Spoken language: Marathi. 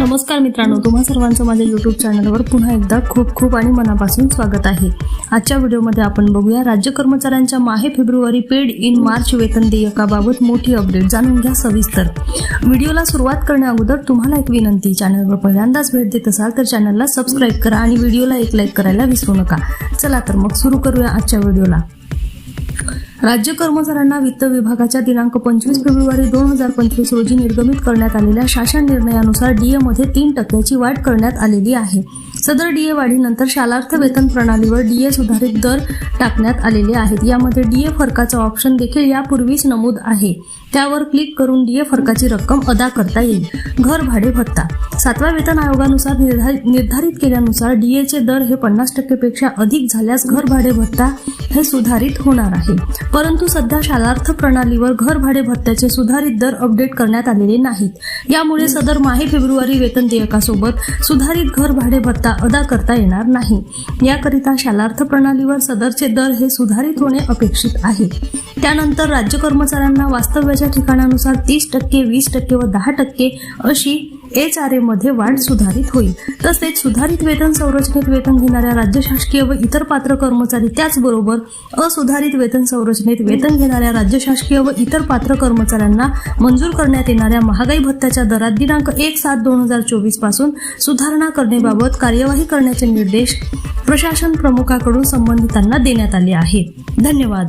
नमस्कार मित्रांनो तुम्हा सर्वांचं माझ्या यूट्यूब चॅनलवर पुन्हा एकदा खूप खूप आणि मनापासून स्वागत आहे. आजच्या व्हिडिओमध्ये आपण बघूया राज्य कर्मचाऱ्यांच्या माहे फेब्रुवारी पेड इन मार्च वेतन देयकाबाबत मोठी अपडेट जाणून घ्या सविस्तर. व्हिडिओला सुरुवात करण्याअगोदर तुम्हाला एक विनंती चॅनलवर पहिल्यांदाच भेट देत असाल तर चॅनलला सबस्क्राईब करा आणि व्हिडिओला एक लाईक करायला विसरू नका. चला तर मग सुरू करूया आजच्या व्हिडिओला. राज्य कर्मचाऱ्यांना वित्त विभागाच्या दिनांक पंचवीस फेब्रुवारी दोन हजार पंचवीस रोजी निर्गमित करण्यात आलेल्या शासन निर्णयानुसार डीए मध्ये तीन टक्क्याची वाढ करण्यात आलेली आहे. सदर डीए वाढीनंतर शालार्थ वेतन प्रणालीवर डीए सुधारित दर टाकण्यात आलेले आहेत. यामध्ये डीए फरकाचा ऑप्शन देखील यापूर्वीच नमूद आहे. त्यावर क्लिक करून डीए फरकाची रक्कम अदा करता येईल. घर भाडे भत्ता. सातव्या वेतन आयोगानुसार निर्धारित निर्धारित केल्यानुसार डीएचे दर हे पन्नास टक्केपेक्षा अधिक झाल्यास घर भाडे भत्ता हे सुधारित होणार आहे. परंतु सध्या शालार्थ प्रणालीवर घर भाडे भत्त्याचे सुधारित दर अपडेट करण्यात आलेले नाहीत. यामुळे सदर माहे फेब्रुवारी वेतन देयकासोबत सुधारित घर भाडे भत्ता अदा करता येणार नाही. याकरिता शालार्थ प्रणालीवर सदरचे दर हे सुधारित होणे अपेक्षित आहे. त्यानंतर राज्य कर्मचाऱ्यांना वास्तव्याच्या ठिकाणानुसार तीस टक्के वीस टक्के व दहा टक्के अशी एच आरमध्ये वाढ सुधारित होईल. तसेच सुधारित वेतन संरचनेत वेतन घेणाऱ्या राज्य शासकीय व इतर पात्र कर्मचारी त्याचबरोबर असुधारित वेतन संरचनेत वेतन घेणाऱ्या राज्य शासकीय व इतर पात्र कर्मचाऱ्यांना मंजूर करण्यात येणाऱ्या महागाई भत्त्याच्या दरात दिनांक एक सात दोन हजार चोवीसपासून सुधारणा करण्याबाबत कार्यवाही करण्याचे निर्देश प्रशासन प्रमुखाकडून संबंधितांना देण्यात आले आहेत. धन्यवाद.